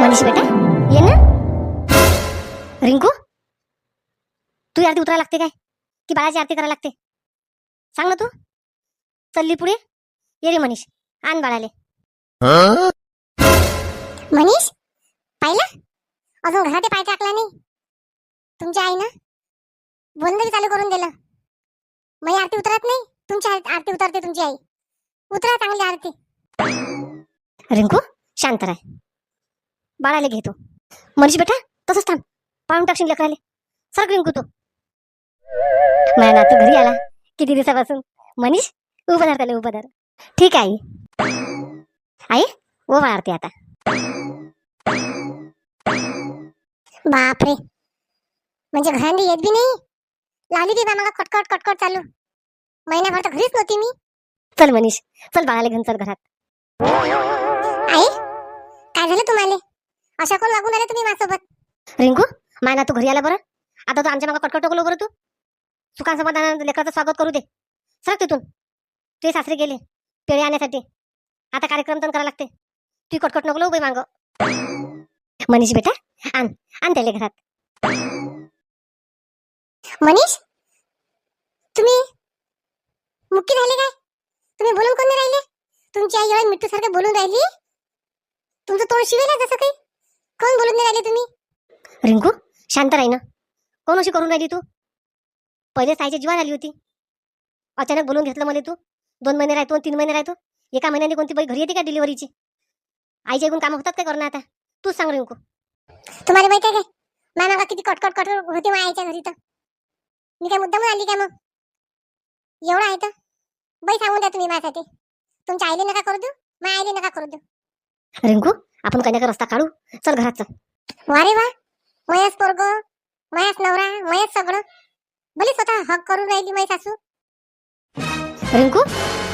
मनीष बेटा ये ना. रिंकू तू आरती उतरायला लागते काय? की बाळाची आरती करायला लागते. सांग ना तू. चल्ली पुढे. ये रे मनीष. आण बाळाले. मनीष पाहिलं? अजून घराटे पाय टाकला नाही. तुमच्या आईनं बोलणं बी चालू करून दिलं. मी आरती उतरत नाही. तुमची आरती उतरते तुमची आई. उतरा चांगली आरती. रिंकू शांत राह. बाळाले घेतो. मनीष बेटा तसंच थांब. पाळून टाकशील लेकराले सरक रिंकू तू माझ्या नातू घरी आला. किती दिवसापासून? मनीष उभं धर त्याला धर ठीक आहे आई. आई ओ वाढते आता. बापरे. म्हणजे घरांनी येत बी नाही? लावली ती बा मला कटकट कटकट चालू. महिन्याभर तर घरीच नव्हती मी. चल मनीष चल बाळाला घेऊन चल घरात. आई काय झालं तुम्हाला? अशा कोण वागून आले तुम्ही माझ्यासोबत? रिंकू मायना तू घरी आला बरं? आता तू आमच्या मागं कटकट टोकलो बरं तू सुखा समाधान लेकराचं स्वागत करू दे. सरक तिथून. तुझे सासरे गेले पेढे आणण्यासाठी. आता कार्यक्रम तर करावा लागते. तू कटकट नको उभे मांग. मनीष बेटा आण आण त्याला घरात मनीष? तुम्ही मुक्की राहिले काय? तुम्ही बोलून कोण राहिले? तुमची आई मिठ्ठू सारखं बोलून राहिली? तुमचं तोंड शिवेल जसं काही? कोण बोलून नाही राहिले तुम्ही? रिंकू शांत राही ना. कोण अशी करून राहिली तू? पहिले साईची जीवा आली होती. अचानक बोलून घेतलं मला तू. दोन महिने राहतो तीन महिने राहतो. एका महिन्याने कोणती बाई घरी येते का डिलिव्हरीची आईच्या ऐकून कामं होतात काय करणं आता? तूच सांग रिंकू. तुम्हाला माहिती आहे काय? माझ्या किती कटकट कटकट होती माझ्या आईच्या घरी तर. मी काय मुद्दाम आली का मग? एवढं आहे तर. बाई सांगून द्या तुम्ही माझ्यासाठी. तुमच्या आईले नका करू देऊ. माझ्या आईले नका करू देऊ. रिंकू आपण कन्याका रस्ता काढू? चल घरात चल. वा रे वा मयस पोरग मयस नवरा मयस सगळं. भले स्वतः हक करून राहिली माई सासू. रिंकू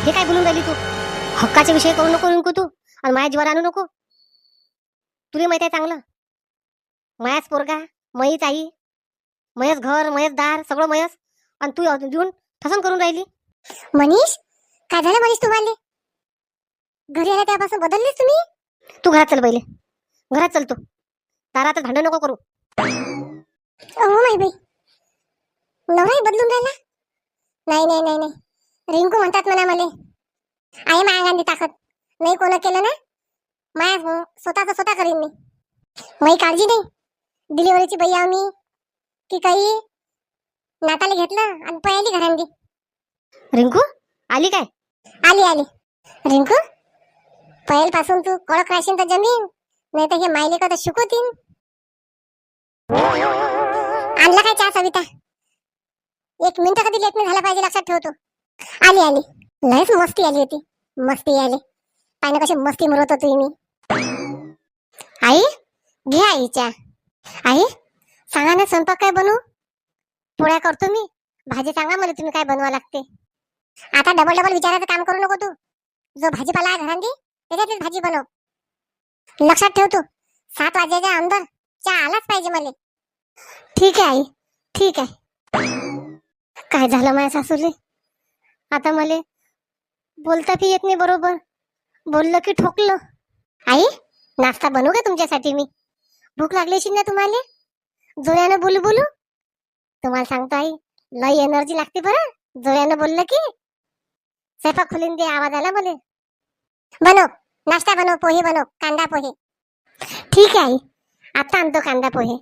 हे काय बोलून राहिली तू? हक्काचे विषय करू नको रिंकू तू आणि माझ्या जीवाला आणू नको. तुला माहीत आहे चांगलं? मयाच पोरगा मयीच आई मयस घर मयस दार सगळं मयस आणि तू देऊन ठसन करून राहिली. मनीष काय झालं मनीष तुम्हाला? घरी आल्या त्यापासून बदललीस तुम्ही? तू घरात चल पहिले. घरात चल तू. दारात भांडण नको करू. हो माई बाई. नवराही बदलून राहिला? नाही नाही नाही नाही. रिंकू म्हणतात म्हणा मला. आहे माया गांधी ताकद. नाही कोण केलं ना? माया स्वतःच स्वतः करीन मी. माही काळजी नाही डिलिव्हरीची बाई मी की काही? नाताला घेतलं आणि पळाली घरांनी. रिंकू आली काय? आली आली. रिंकू? पहिलपासून तू कडक राहशील तर जमीन नाही तर हे मायले कदा शिकवतीन आणला काय चहा सविता? एक मिनिट कधी लेट नाही झाला पाहिजे लक्षात ठेवतो आली आली. लयच मस्ती आली होती. मस्ती आली. पाहिजे कशी मस्ती मरत होती मी. आई घे आईच्या आई सांगा ना स्वयंपाक काय बनवू? पोळ्या करतो मी. भाजी सांगा मला तुम्ही काय बनवा लागते. आता डबल डबल विचारायचं काम करू नको तू. जो भाजीपाला आहे घरांनी त्याच्यातलीच भाजी बनव. लक्षात ठेव तू. सात वाजेच्या अंदर चहा आलाच पाहिजे मला. ठीक आहे आई. ठीक आहे. काय झालं माझ्या सासूले? आता मला बोलता बी येत नाही बरोबर. बोललं की ठोकलं. आई नाश्ता बनवू का तुमच्यासाठी मी? भूक लागली ना तुम्हाला? जोयानं बोलू बोलू? तुम्हाला सांगतो आई लई एनर्जी लागते बरं. जोयानं बोललं की. स्वयंपाक खोलीन दे आवाज आला मला. बनव. नाश्ता बनव पोहे बनव कांदा पोहे. ठीक आहे आई. आता आणतो कांदा पोहे.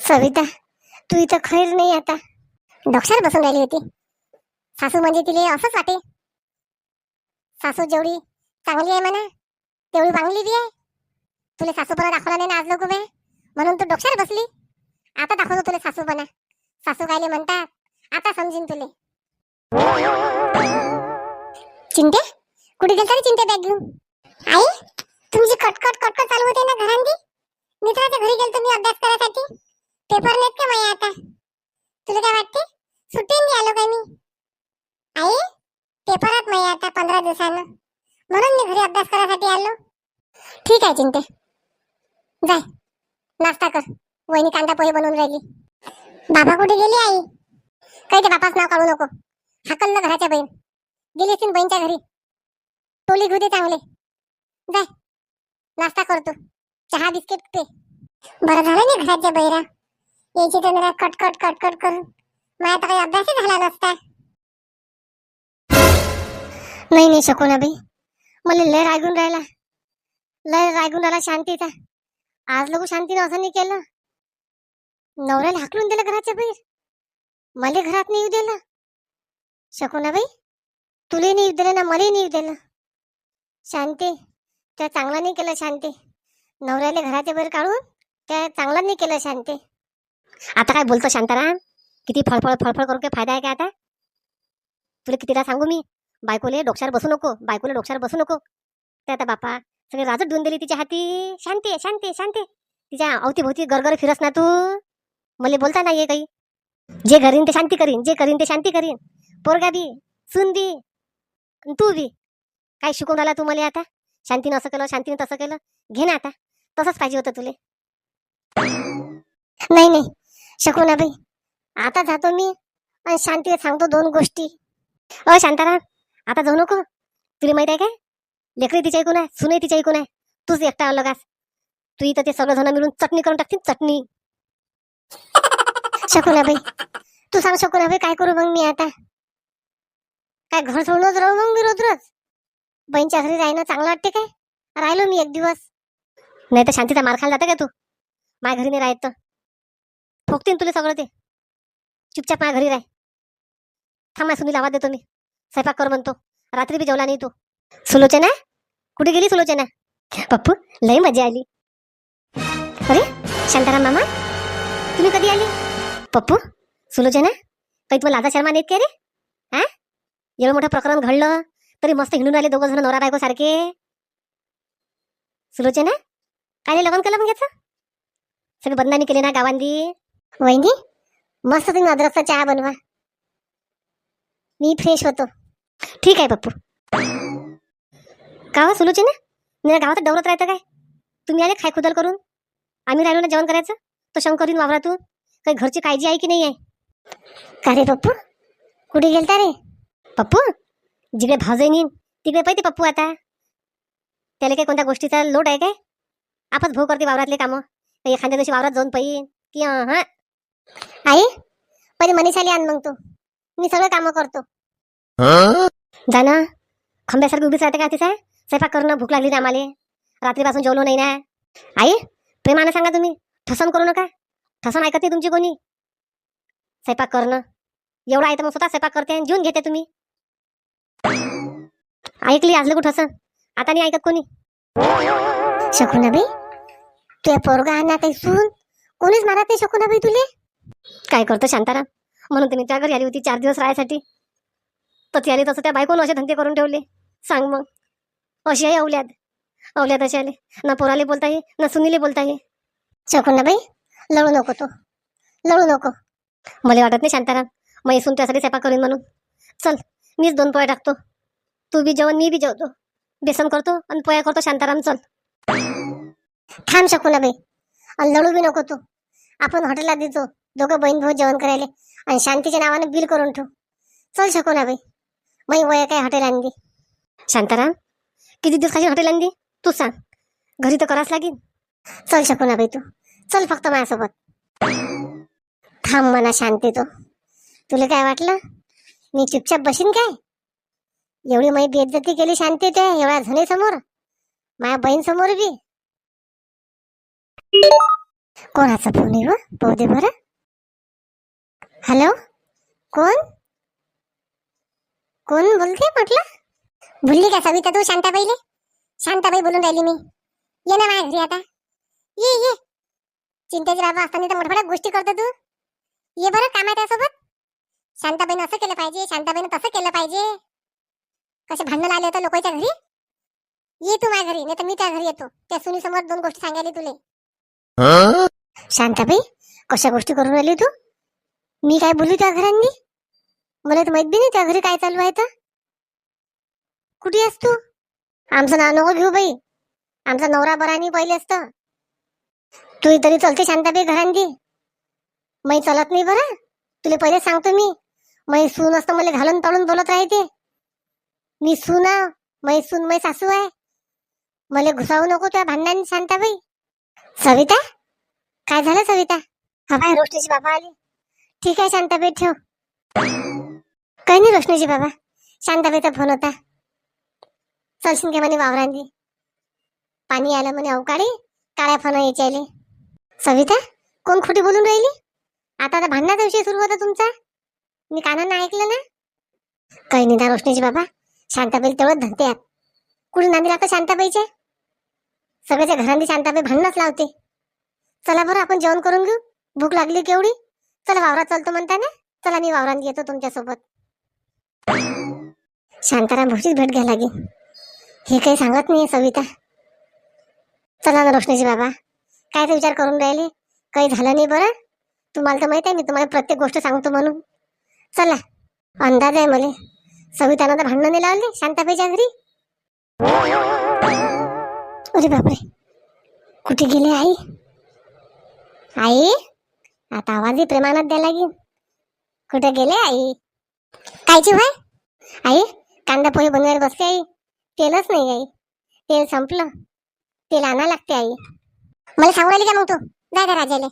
सविता तू इथं खैर नाही आता. डॉक्टर बसून राहिली होती. सासू म्हणजे तिले असंच वाटे. सासू जेवढी चांगली आहे म्हणा तेवढी चांगली बी आहे. तुला सासूपणा दाखवला नाही ना आज लोक बे. म्हणून तू डोक्यात बसली. आता दाखवतो तुला सासूपणा. सासू कायले म्हणतात आता समजीन तुले. चिंटे? कुठे गेलता रे चिंटे बॅग घेऊन आई तुमची कटकट कटकट चालू होते ना घरांनी मित्राच्या घरी गेलो मी अभ्यास करायसाठी. पेपर नाहीत का माझ्या आता? तुला काय वाटते? सुट्टी नाही आलो काय मी? आई पेपरात नाही आता पंधरा दिवसानं. म्हणून मी घरी अभ्यास करायसाठी आलो. ठीक आहे चिंते. जाय. नाश्ता कर. वहिनी कांदा पोहे बनवून राहिली. बाबा कुठे गेली आई? काही ते बापाच नाव काढू नको. हाकल ना घराच्या बहीण. गेली असतील बहीणच्या घरी. टोली घेऊ दे चांगले. जाय नाश्ता करतो. चहा बिस्किट पे. बरं झालं नाही घराच्या बैरा? यायची तर जरा कटकट कटकट करून. माझा तर काही अभ्यासही झाला नसता. नाही नाही शकुना बाई. मला लय रागून राहिला. लय रागून राहिला शांतीचा. आज लोक शांतीनं असं नाही केलं. नवऱ्याला हाकलून दिलं घराच्या बाहेर. मला घरात नाही येऊ दिलं. शकुना बाई? तुला नाही येऊ दिलं ना मला नाही येऊ दिलं. शांती. त्या चांगला नाही केलं शांती. नवऱ्याला घराच्या बाहेर काढून त्या चांगला नाही केलं शांती. आता काय बोलतो शांताराम? किती फळफळ फळफळ करून काही फायदा आहे का आता? तुला कितीदा सांगू मी? बायकोले डोक्यावर बसू नको. बायकोले डोक्यावर बसू नको. ते आता बापा सगळी राजत देऊन दिली तिच्या हाती. शांती आहे, शांती आहे, शांती आहे. तिच्या अवतीभोवती गरगर फिरस ना तू. मला बोलता नाही ये काही. जे करीन ते शांती करीन. जे करीन ते शांती करीन. पोरगा बी सून बी तू बी. काय शिकून आला तू मला आता? शांतीनं असं केलं शांतीनं तसं केलं. घे ना आता. तसंच पाहिजे होतं तुले. नाही नाही. शकू ना बाई. आता जातो मी आणि शांतीला सांगतो दोन गोष्टी. अ शांताराम आता जाऊ नको. तुला माहीत आहे काय? लेकरी तिच्या ऐकून आहे सुने तिच्या ऐकून आहे. तूच एकटा अलगास तू इथं ते सगळं जण मिळून चटणी करून टाकतील चटणी. शकुना बाई. तू सांग शकुना बाई काय करू मग मी आता? काय घर सोडूनच राहू मग मी रोज रोज? बहीणच्या घरी राहणं चांगलं वाटते काय? राहिलो मी एक दिवस. नाही तर शांतीचा मार खायला जातं का तू? माझ्या घरी नाही राहत तर. ठोकतीन तुला सगळं ते. चुपचाप माझ्या घरी राह. थांब सुनील आवाज देतो मी. स्वयंपाक कर म्हणतो. रात्री बी जेवला नाही तू. सुलोचना? कुठे गेली सुलोचना? पप्पू लय मजा आली. अरे शांताराम मामा? तुम्ही कधी आली? पप्पू सुलोचना? काही तुम्हाला लाजा शर्मा नाहीत का रे? हा एवढं मोठं प्रकरण घडलं. तरी मस्त हिंडून आले दोघं जण नवरा बायको सारखे. सुलोचना काय लग्न केलं मग याचं? सगळी बदनामी केली ना गावांनी? वहिनी मस्त तुम्ही अद्रकचा चहा बनवा. मी फ्रेश होतो. ठीक आहे पप्पू. का हो सुलोचना? नाही गावात डवरत राहतं काय? तुम्ही आले खाय खुदल करून? आम्ही राहिलो ना जेवण करायचं? तो शंकरीन वावरातून? काही घरची काळजी आहे की नाही आहे? का रे पप्पू? कुठे गेलता रे? पप्पू जिकडे भावजय नेईन तिकडे पाहिजे पप्पू आता. त्याला काही कोणत्या गोष्टीचा लोट आहे काय? आपच भाऊ करते वावरातले कामं. एखाद्या दिवशी वावरात जाऊन पाहिजे की हा आई पहिले मनीषाली आण मग तू. मी सगळं कामं करतो. जा ना खंब्यासारखी उभीच राहते का तिचा? स्वयंपाक करणं भूक लागली ना आम्हाला. रात्रीपासून जेवलो नाही ना. आई प्रेमानं सांगा तुम्ही. ठसन करू नका. ठसन ऐकत नाही तुमची कोणी. स्वयंपाक करणं. एवढा आहे तर मग स्वतः स्वयंपाक करते आणि जेवून घेते तुम्ही. ऐकली आज कुठं असं आता नाही ऐकत कोणी. शकुनाबाई तुझ्या पोरगा आणा काही सून? कोणीच मारत नाही शकुनाबाई तुले? काय करतो शांताराम? म्हणून तुम्ही त्या घरी आली होती चार दिवस राहायसाठी. तर ती आली तसं त्या बायकोनं असे धंदे करून ठेवले. सांग मग. अशी आहे अवल्यात अवल्यात असे आले. ना पोराले बोलता ये ना सुनीले बोलता ये. शकुनाबाई लढू नको तो. लढू नको. मला वाटत नाही शांताराम मग इसून त्यासाठी स्वयंपाक करीन म्हणून. चल मीच दोन पोळ्या टाकतो. तू बी जेवण मी बी जेवतो. बेसन करतो आणि पोया करतो शांताराम चल. थांब शकू ना बाई. आणि लढू बी नको तू. आपण हॉटेलला देतो दोघं बहीण भाऊ जेवण करायला आणि शांतीच्या नावानं बिल करून ठेव. चल शकू ना बाई. मग वय काय हॉटेल आणली. शांताराम किती दिवसाची हॉटेल आणली? तू सांग. घरी तर करावंच लागेल. चल शकू ना बाई तू. चल फक्त माझ्यासोबत. थांब म्हणा शांती तू. तुला काय वाटलं? मी चुपचाप बसीन काय? एवढी माझी बेइज्जती केली शांती ते एवढ्या झणे समोर माझ्या बहीण समोर बी. कोणाचा फोन आहे व पाहू दे बरं. हॅलो? कोण? कोण बोलते म्हटलं? भुलली का सविता तू शांताबाईले? शांताबाई बोलून राहिली मी. ये ना माझ्या घरी आता. ये ये. चिंतेची बाबा असताना तर मोठमोठ्या गोष्टी करतो तू. ये बरं काम आहे त्यासोबत शांताबाईनं असं केलं पाहिजे शांताबाईनं तसं केलं पाहिजे. कसे भांडण आले होते लोकांच्या घरी? ये तू माझ्या घरी नाही तर मी त्या घरी येतो. त्या सुनी समोर दोन गोष्टी सांगायला तुले. शांताबाई कशा गोष्टी करून राहिली तू? मी काय बोलू त्या घरांनी? मला तर माहीत बी नाही त्या घरी काय चालू आहे तर. कुठे आहेस तू? आमचं नाव नको घेऊ बाई. आमचा नवरा बरा नाही पहिले असतं. तू तरी चलते शांताबाई घरांनी. मै चलत नाही बरं. तुला पहिले सांगतो मी. मै सून असतं मला घालून तळून बोलत राहते. मी सुना मै सून मै सासू आहे. मला घुसावू नको त्या भांडणाने शांताबाई. सविता काय झालं सविता? हा बाय रोशनीची बाबा आली. ठीक आहे शांताबाई ठेव. काही नाही रोशनीची बाबा. शांताबाईचा फोन होता. चलशील का म्हणे वावरांनी पाणी आलं म्हणे अवकाळी काळ्या फोन यायचे सविता कोण खोटी बोलून राहिली? आता तर भांडणाचा विषय सुरू होता तुमचा. मी कानानं ऐकलं ना? काही नाही ना रोशनीची बाबा. शांताबाई तळत धनते आत कुठे नांदी लागतं शांताबाईच्या सगळ्याच्या घरांनी शांताबाई भांडणच लावते. चला बरं आपण जेवण करून घेऊ. भूक लागली केवढी चला वावरात चालतो म्हणता ना? चला मी वावरात येतो तुमच्यासोबत. शांताराम भाऊचीच भेट घ्या लागेल. हे काही सांगत नाही सविता. चला ना रोशनीजी बाबा. काय ते विचार करून राहिले. काही झालं नाही बरं? तुम्हाला तर माहीत आहे मी तुम्हाला प्रत्येक गोष्ट सांगतो म्हणून. चला अंदाज आहे मला. सवितानं तर भांडणं नाही लावले शांताबाईच्या घरी. अरे बापरे. कुठे गेले आई? आई आता आवाजही प्रेमानात द्यायला लागेल. कुठे गेले आई? कायची भाई आई कांदा पोहे बनवायला बसते आई. तेलच नाही आई. तेल संपलं. तेल आणा लागते आई. मला सांगू राहिली का मग तू? जाय का राजाले.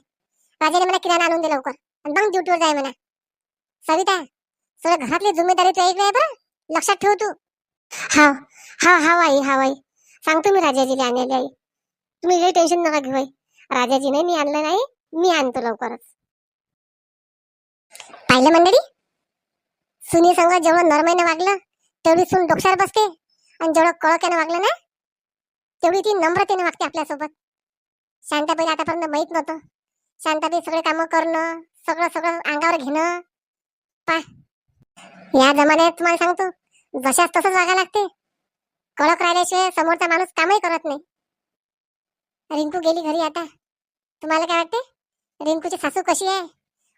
राजाले मला किराणा आणून दे लवकर. आणि मग ड्युटीवर जाय म्हणा. सविता सगळं घरातली जिम्मेदारी तू ऐकली बरं. लक्षात ठेव तू. हा हा हा आई हा आई. सांगतो मी राजाजीला आणलेली आई. तुम्ही काही टेन्शन नका घेऊ आई. राजाजीने मी आणलं नाही मी आणतो लवकरच. पाहिलं मंडळी? सुनी सांगा जेवढं नरमाईनं वागलं तेवढी सून डोक्यावर बसते. आणि जेवढं कळक्यानं वागलं ना तेवढी ती नम्रतेने वागते आपल्यासोबत. शांताबाई आतापर्यंत माहीत नव्हतं. शांताबाई सगळे कामं करणं सगळं सगळं अंगावर घेणं. पा या जमान्यात तुम्हाला सांगतो जशाच तसंच वागा लागते. कळक राहिल्याशिवाय समोरचा माणूस कामही करत नाही. रिंकू गेली घरी आता. तुम्हाला काय वाटते? रिंकूची सासू कशी आहे?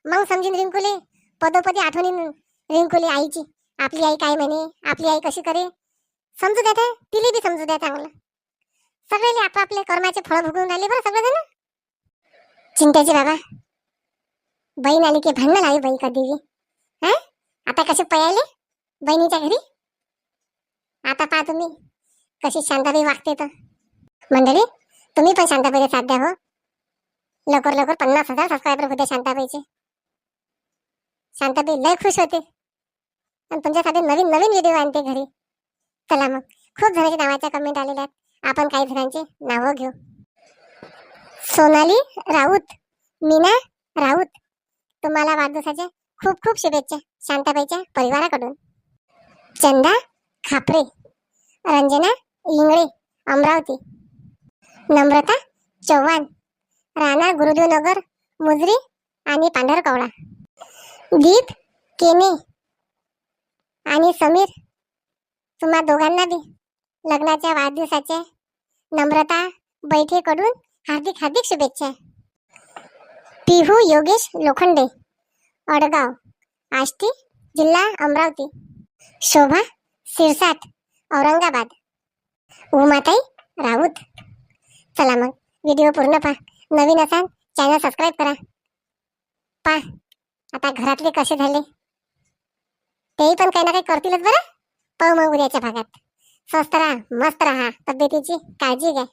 मग समजीन रिंकूले. पदोपदी आठवणी रिंकूले आईची. आपली आई काय म्हणे? आपली आई कशी करे समजू द्या ते. तिला बी समजू द्या चांगलं. सगळे आपापले कर्माचे फळ भोगून राहिले बरं सगळेजण. चिंताची बाबा बहीण आली की भांडण लावी बाई कधी हा? आता कसे पयाले बहिणीच्या घरी? आता पहा तुम्ही कशी शांताबाई वागते तर. मंडळी तुम्ही पण शांताबाईला साथ द्या हो. लवकर लवकर पन्नास हजार सबस्क्रायबर होते शांताबाईचे. शांताबाई लय खुश होते. आणि तुमच्यासाठी नवीन नवीन व्हिडिओ आणते घरी. चला मग खूप जणांच्या नावाच्या कमेंट आलेल्या आहेत. आपण काही जणांचे नावं घेऊ. सोनाली राऊत मीना राऊत. तुम्हाला वाढदिवसाच्या खूप खूप शुभेच्छा शांताबाईच्या परिवाराकडून. चंदा खापरे रंजना इंगळे अमरावती. नम्रता चव्हाण राणा गुरुदेवनगर मुजरी आणि पांढरकवडा. दीप केने आणि समीर तुम्हा दोघांना बी लग्नाच्या वाढदिवसाच्या नम्रता बैठेकडून हार्दिक हार्दिक शुभेच्छा. पिहू योगेश लोखंडे. अडगाव आष्टी जिल्हा अमरावती शोभा सिरसाट औरंगाबाद. उमाताई राऊत. चला मग व्हिडिओ पूर्ण पहा. नवीन असाल चॅनल सबस्क्राईब करा. पहा आता घरातले कसे झाले? तेही पण काही ना काही करतीलच बरं. पाहू मग उद्याच्या भागात. स्वस्त राहा मस्त राहा. तब्येतीची काळजी घ्या.